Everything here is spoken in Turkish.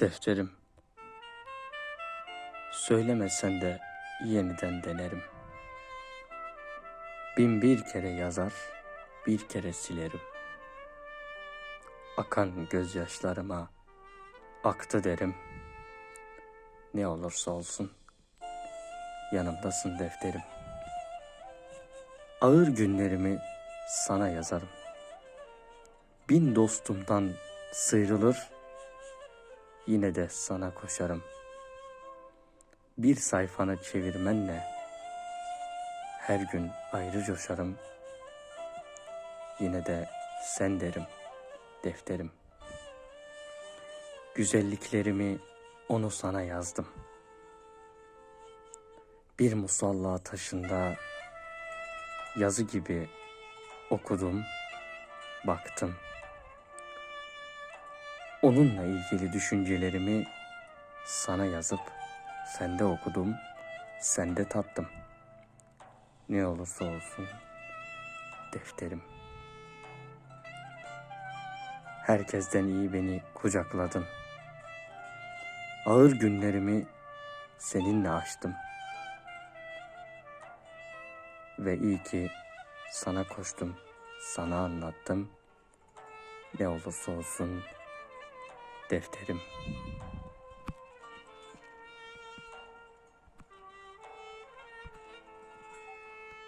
Defterim. Söylemesen de yeniden denerim. Bin bir kere yazar, bir kere silerim. Akan gözyaşlarıma aktı derim. Ne olursa olsun yanımdasın defterim. Ağır günlerimi sana yazarım. Bin dostumdan sıyrılır, yine de sana koşarım. Bir sayfanı çevirmenle her gün ayrı coşarım. Yine de sen derim, defterim. Güzelliklerimi onu sana yazdım. Bir musalla taşında yazı gibi okudum, baktım. Onunla ilgili düşüncelerimi sana yazıp sende okudum, sende tattım. Ne olursa olsun defterim. Herkesten iyi beni kucakladın. Ağır günlerimi seninle açtım. Ve iyi ki sana koştum, sana anlattım. Ne olursa olsun defterim.